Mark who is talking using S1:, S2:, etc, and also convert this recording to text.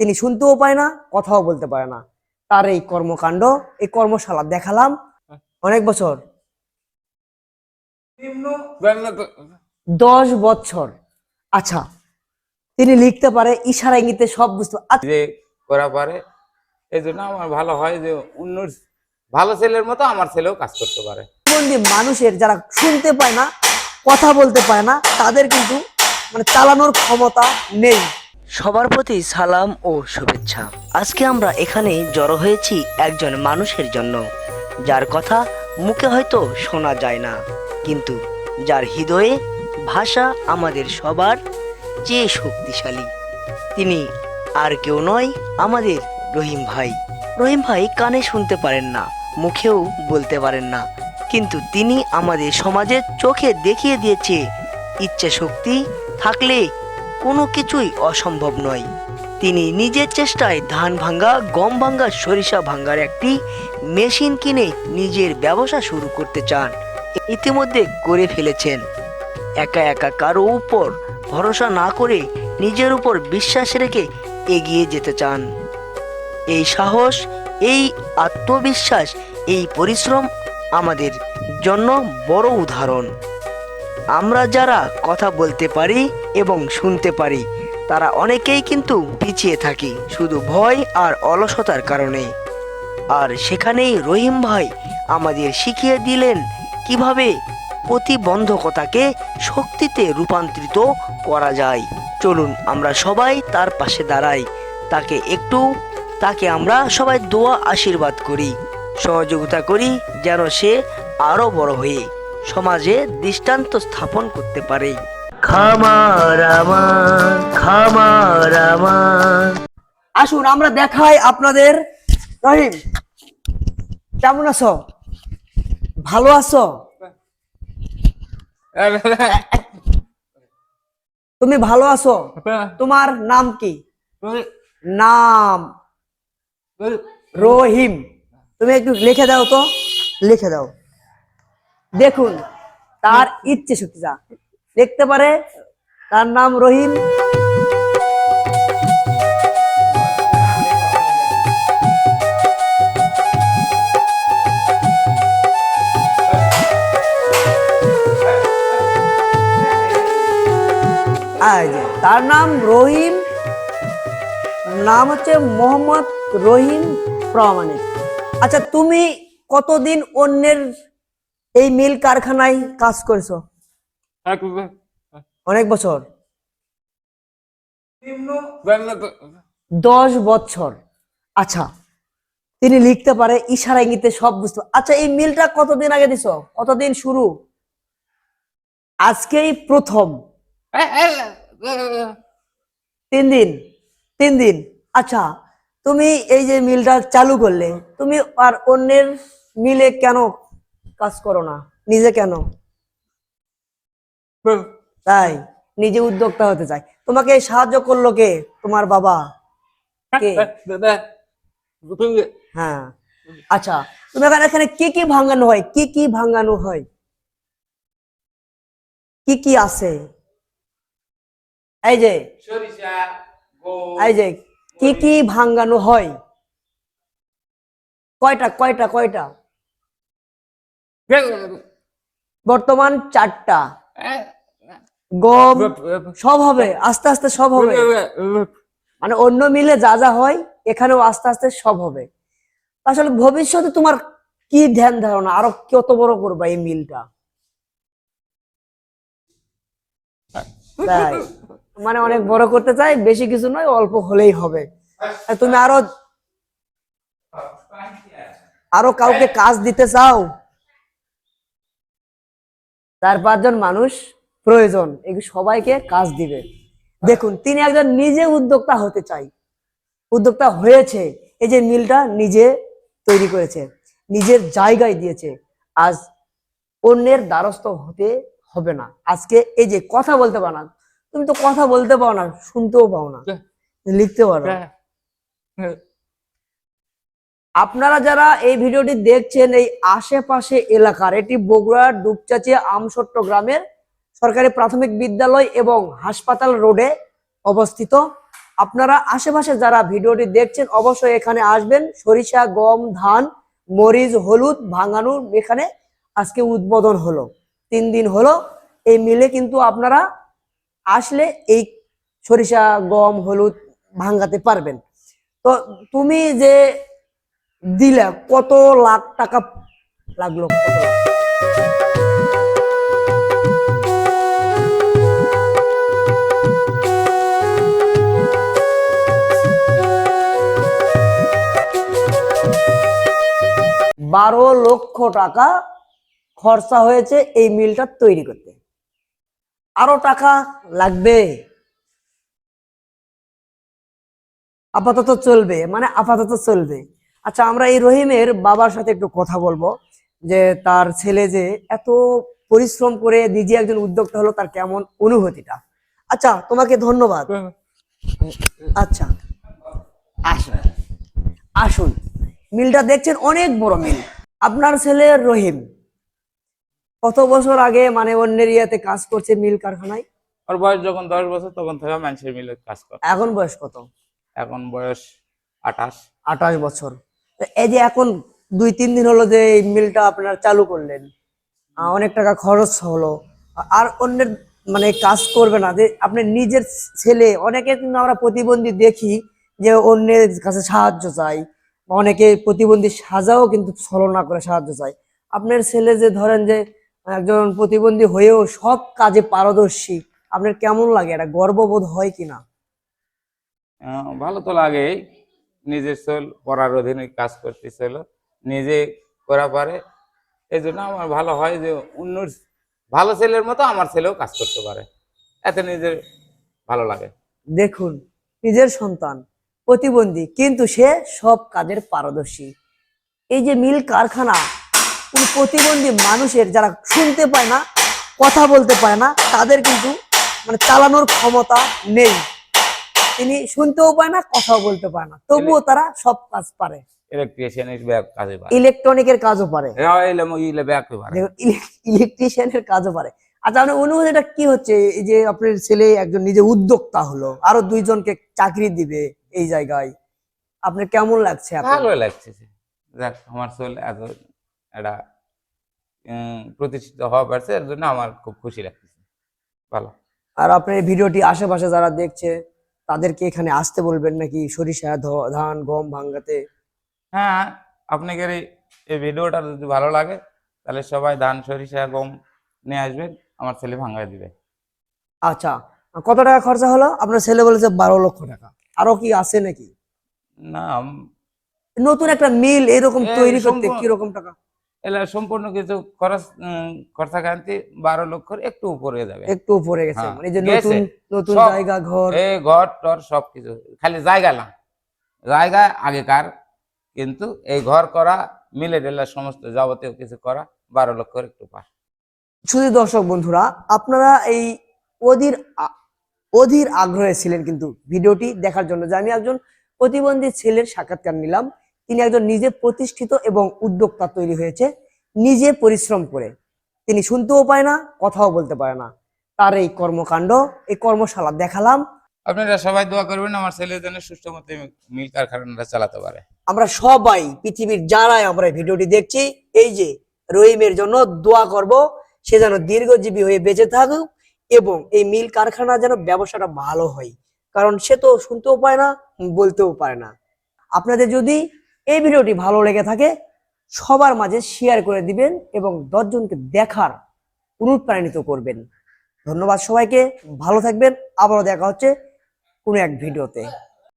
S1: তিনি শুনতেও পায় না কথাও বলতে পারে না। তার এই কর্মকাণ্ড এই কর্মশালা দেখালাম অনেক বছর। দশ বছর। আচ্ছা তিনি লিখতে পারে ইশারা ইঙ্গিতে সব বুঝতে
S2: যে করা পারে এই জন্য আমার ভালো হয় যে অন্য ভালো ছেলের মতো আমার ছেলেও কাজ করতে পারে।
S1: মানুষের যারা শুনতে পায় না কথা বলতে পায় না তাদের কিন্তু মানে চালানোর ক্ষমতা নেই।
S3: সবার প্রতি সালাম ও শুভেচ্ছা। আজকে আমরা এখানে জড়ো হয়েছি একজন মানুষের জন্য। যার কথা মুখে হয়তো শোনা যায় না, কিন্তু যার হৃদয়ে ভাষা আমাদের সবার চেয়ে শক্তিশালী। তিনি আর কেউ নয়, আমাদের রহিম ভাই। রহিম ভাই কানে শুনতে পারেন না, মুখেও বলতে পারেন না, কিন্তু তিনি আমাদের সমাজের চোখে দেখিয়ে দিয়েছে, ইচ্ছে শক্তি থাকলে কোনো কিছুই অসম্ভব নয়। তিনি নিজের চেষ্টায় ধান ভাঙ্গা, গম ভাঙ্গা, সরিষা ভাঙ্গার একটি মেশিন কিনে নিজের ব্যবসা শুরু করতে চান। ইতিমধ্যে করে ফেলেছেন। একা একা কারও উপর ভরসা না করে নিজের উপর বিশ্বাস রেখে এগিয়ে যেতে চান। এই সাহস, এই আত্মবিশ্বাস, এই পরিশ্রম আমাদের জন্য বড় উদাহরণ। আমরা যারা কথা বলতে পারি এবং শুনতে পারি, তারা অনেকেই কিন্তু পিছিয়ে থাকি শুধু ভয় আর অলসতার কারণে। আর সেখানেই রহিম ভাই আমাদের শিখিয়ে দিলেন কীভাবে প্রতিবন্ধকতাকে শক্তিতে রূপান্তরিত করা যায়। চলুন আমরা সবাই তার পাশে দাঁড়াই। তাকে একটু, তাকে আমরা সবাই দোয়া আশীর্বাদ করি। সহযোগিতা করি যেন সে আরও বড় হয়ে সমাজে দৃষ্টান্ত স্থাপন করতে পারে। খামার
S1: আসুন, আমরা দেখাই আপনাদের। রহিম, কেমন আছো? ভালো আছো? তুমি ভালো আছো? তোমার নাম কি? নাম রহিম। তুমি একটু লিখে দাও তো, লিখে দাও। দেখুন, তার ইচ্ছে শক্তি যা। দেখতে পারে, তার নাম রহিম। তার নাম রহিম নাম হচ্ছে মোহাম্মদ রহিম প্রামাণিক। আচ্ছা তুমি কতদিন অন্যের এই মিল কারখানায় কাজ করেছ অনেক বছর দশ বছর আচ্ছা তিনি লিখতে পারে ইশারা ইঙ্গিতে সব বুঝতে আচ্ছা এই মিলটা কতদিন আগে দিছো কতদিন শুরু আজকেই প্রথম তিন দিন তিন দিন আচ্ছা তুমি এই যে মিলটা চালু করলে তুমি আর অন্যের মিলে কেন কাজ করো না। নিজে কেন? তাই নিজে উদ্যোক্তা হতে চাই। তোমাকে সাহায্য করল কে? তোমার বাবা। কে? হ্যাঁ। আচ্ছা তুমি এখানে এখানে কি কি ভাঙানো হয়? কি কি ভাঙানো হয়? কি কি আছে? এই যে এই যে কি কি ভাঙানো হয়? কয়টা কয়টা কয়টা? বর্তমান চারটা। গম সব হবে আস্তে আস্তে সব হবে। মানে অন্য মিলে যা যা হয় এখানেও আস্তে আস্তে সব হবে। আসলে ভবিষ্যতে তোমার কি ধ্যান ধারণা? আরও কত বড় করবা এই মিলটা? তাই। মানে অনেক বড় করতে চাই বেশি কিছু নয় অল্প হলেই হবে। তুমি আরও আরও কাউকে কাজ দিতে চাও? চার পাঁচজন মানুষ প্রয়োজন। এগুলো সবাইকে কাজ দিবে। দেখুন তিনি একজন নিজে উদ্যোক্তা হতে চাই। উদ্যোক্তা হয়েছে। এই যে মিলটা নিজে তৈরি করেছে নিজের জায়গায় দিয়েছে। আজ অন্যের দ্বারস্থ হতে হবে না। আজকে এই যে কথা বলতে পারো না তুমি তো কথা বলতে পারো না শুনতেও পাও না লিখতে পারো না। আপনারা যারা এই ভিডিওটি দেখছেন, এই আশেপাশে এলাকার, এটি বগুড়ার দুপচাচিয়া আমসট্ট গ্রামের সরকারি প্রাথমিক বিদ্যালয় এবং হাসপাতাল রোডে অবস্থিত। আপনারা আশেপাশে যারা ভিডিওটি দেখছেন, অবশ্যই এখানে আসবেন। সরিষা, গম, ধান, মরিচ, হলুদ, ভাঙানোর, এখানে আজকে উদ্বোধন হলো। তিন দিন হলো। এই মিলে কিন্তু আপনারা আসলে এই সরিষা, গম, হলুদ ভাঙাতে পারবেন। তো তুমি যে দিলে কত লাখ টাকা লাগল? বারো লক্ষ টাকা খরচা হয়েছে এই মিলটা তৈরি করতে। আরও টাকা লাগবে। আপাতত চলবে মানে আপাতত চলবে। আচ্ছা আমরা এই রহিমের বাবার সাথে একটু কথা বলব যে তার ছেলে যে এত পরিশ্রম করে নিজে একজন উদ্যোক্তা হলো তার কেমন অনুভূতিটা? আচ্ছা তোমাকে ধন্যবাদ। আচ্ছা। আসুন। আসুন। মিলটা দেখছেন অনেক বড় মিল। আপনার ছেলে রহিম কত বছর আগে মানে অন্যের ইয়াতে কাজ করছে মিল কারখানায়?
S2: ওর বয়স যখন দশ বছর তখন থেকে মানুষের মিলে কাজ করে
S1: এখন বয়স কত?
S2: এখন বয়স আঠাশ।
S1: আঠাশ বছর। এই যে এখন দুই, তিন দিন হলো যে এই মিলটা আপনার চালু করলেন অনেক টাকা খরচ হলো, আর অন্যের মানে কাজ করবে না, যে আপনি নিজের ছেলে, অনেকে কিন্তু আমরা প্রতিবন্ধী দেখি যে অন্যের কাছে সাহায্য চাই অনেকে প্রতিবন্ধী সাজাও কিন্তু ছলনা করে সাহায্য চাই আপনার ছেলে যে ধরেন যে একজন প্রতিবন্ধী হয়েও সব কাজে পারদর্শী, আপনার কেমন লাগে? এটা গর্ববোধ হয় কিনা?
S2: ভালো তো লাগেই। নিজের চল, পড়ার অধীনে কাজ করতে করতেছিল নিজে করা পারে। এই জন্য আমার ভালো হয় যে অন্য ভালো ছেলের মতো আমার ছেলেও কাজ করতে পারে। এতে নিজের ভালো লাগে।
S1: দেখুন, নিজের সন্তান, প্রতিবন্ধী, কিন্তু সে সব কাজের পারদর্শী। এই যে মিল কারখানা প্রতিবন্ধী মানুষের, যারা শুনতে পায় না, কথা বলতে পায় না, তাদের কিন্তু মানে চালানোর ক্ষমতা নেই। তিনি শুনতেও পায় না কথাও বলতে পায় না। তবুও তারা সব কাজ পারে।
S2: ইলেকট্রিশিয়ানের কাজে পারে।
S1: ইলেকট্রনিকের কাজও পারে। ইলেকট্রিশিয়ানের কাজও পারে। আচ্ছা আপনার অনুভূতিটা কি হচ্ছে? এই যে আপনার ছেলে একজন নিজে উদ্যোক্তা হলো আরও দুইজনকে চাকরি দিবে এই জায়গায়। আপনার কেমন লাগছে
S2: ভালো লাগছে দেখ আমার চল এত একটা প্রতিষ্ঠিত হওয়া পারছে এর জন্য আমার খুব খুশি লাগছে। ভালো।
S1: আর আপনার ভিডিওটি আশেপাশে যারা দেখছে তাদেরকে এখানে আসতে বলবেন নাকি? সরিষা ধান গম ভাঙ্গাতে
S2: হ্যাঁ আপনাদের এই ভিডিওটা যদি ভালো লাগে তাহলে সবাই ধান সরিষা গম নিয়ে আসবেন আমার ছেলে ভাঙায় দিবে।
S1: আচ্ছা কত টাকা খরচা হলো? আপনার ছেলে বলেছে বারো লক্ষ টাকা। আরও কি আছে নাকি?
S2: না
S1: নতুন একটা মিল এরকম তৈরি করতে কীরকম টাকা?
S2: এলা সম্পূর্ণ কিছু খরচ উম, খরচা কান্তি বারো লক্ষর একটু উপরে যাবে।
S1: একটু উপরে গেছে
S2: হ্যাঁ,
S1: মানে যে নতুন নতুন জায়গা ঘর।
S2: এই ঘর টর সবকিছু। খালি জায়গা না জায়গা আগেকার কিন্তু এই ঘর করা মিলে ডেলা সমস্ত যাবতীয় কিছু করা বারো লক্ষর একটু পার।
S1: শুধু দর্শক বন্ধুরা আপনারা এই অধীর অধীর আগ্রহে ছিলেন কিন্তু ভিডিওটি দেখার জন্য। যে আমি একজন প্রতিবন্ধী ছেলের সাক্ষাৎকার নিলাম। তিনি একজন নিজে প্রতিষ্ঠিত এবং উদ্যোক্তা তৈরি হয়েছে নিজে পরিশ্রম করে। তিনি শুনতেও পায় না কথাও বলতে পারে না। তার এই কর্মকাণ্ড এই কর্মশালা দেখালাম।
S2: আপনারা সবাই দোয়া করবেন আমার ছেলে যেন সুষ্ঠু মতো মিল কারখানাটা চালাতে পারে।
S1: আমরা সবাই পৃথিবীর যারাই আমরা ভিডিওটি দেখছি এই যে রহিমের জন্য দোয়া করব সে যেন দীর্ঘজীবী হয়ে বেঁচে থাকুক এবং এই মিল কারখানা যেন ব্যবসাটা ভালো হয়। কারণ সে তো শুনতেও পায় না বলতেও পারে না। আপনাদের যদি এই ভিডিওটি ভালো লেগে থাকে, সবার মাঝে শেয়ার করে দিবেন এবং দশজনকে দেখার অনুপ্রাণিত করবেন। ধন্যবাদ সবাইকে, ভালো থাকবেন, আবারও দেখা হচ্ছে কোনো এক ভিডিওতে।